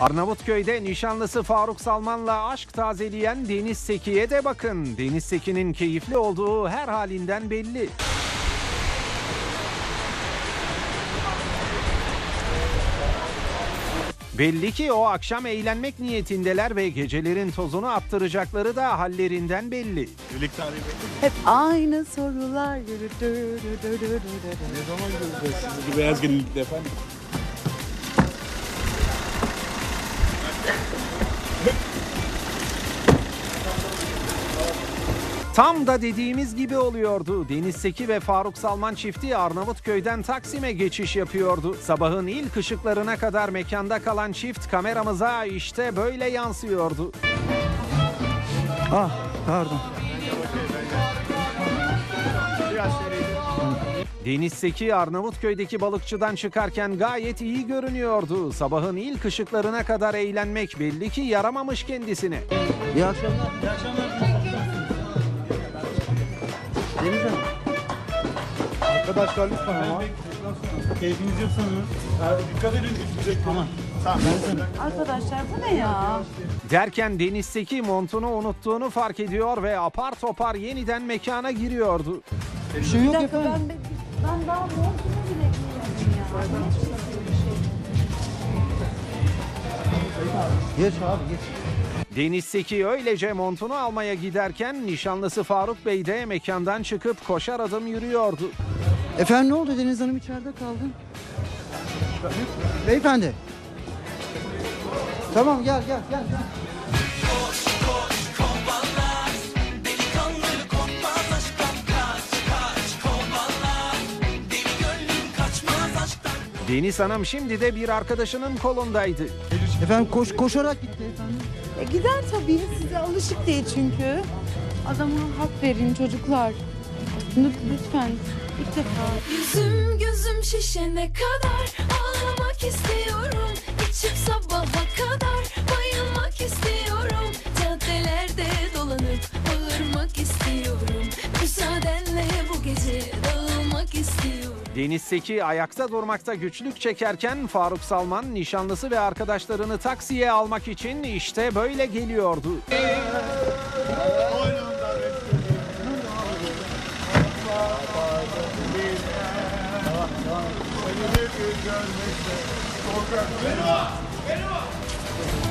Arnavutköy'de nişanlısı Faruk Salman'la aşk tazeleyen Deniz Seki'ye de bakın. Deniz Seki'nin keyifli olduğu her halinden belli. Belli ki o akşam eğlenmek niyetindeler ve gecelerin tozunu attıracakları da hallerinden belli. Evlilik tarihi? Hep aynı sorular. Ne zaman göreceğiz sizi bu beyaz gelinlikle efendim? Tam da dediğimiz gibi oluyordu. Deniz Seki ve Faruk Salman çifti Arnavutköy'den Taksim'e geçiş yapıyordu. Sabahın ilk ışıklarına kadar mekanda kalan çift kameramıza işte böyle yansıyordu. Ah pardon. Deniz Seki Arnavutköy'deki balıkçıdan çıkarken gayet iyi görünüyordu. Sabahın ilk ışıklarına kadar eğlenmek belli ki yaramamış kendisine. İyi akşamlar. İyi akşamlar. Deniz Hanım. Arkadaşlar lütfen ama. Keyfiniz yapsanız. Yani dikkat edin düşecek. Tamam. Tamam. Arkadaşlar bu ne ya? Derken Deniz Seki montunu unuttuğunu fark ediyor ve apar topar yeniden mekana giriyordu. Bir şey Bir yok dakika efendim. ben, ben daha montumu bile giymedim ya. Geç abi geç. Deniz Seki öylece montunu almaya giderken nişanlısı Faruk Bey de mekandan çıkıp koşar adım yürüyordu. Efendim ne oldu Deniz Hanım içeride kaldı. Beyefendi. Tamam gel gel gel. gel. Deniz Hanım şimdi de bir arkadaşının kolundaydı. Efendim koş koşarak gitti efendim. E gider tabii size alışık değil çünkü. Adama hak verin çocuklar. Lüt- Lütfen ilk defa. Yüzüm gözüm şişene kadar ağlamak istiyorum İçip sabaha kadar bayılmak istiyorum Caddelerde dolanıp bağırmak istiyorum Müsaadenle bu gece Deniz Seki ayakta durmakta güçlük çekerken Faruk Salman nişanlısı ve arkadaşlarını taksiye almak için işte böyle geliyordu.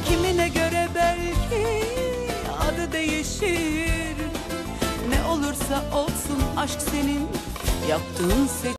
Kimine göre belki adı değişir Ne olursa olsun aşk senin yaptığın seçim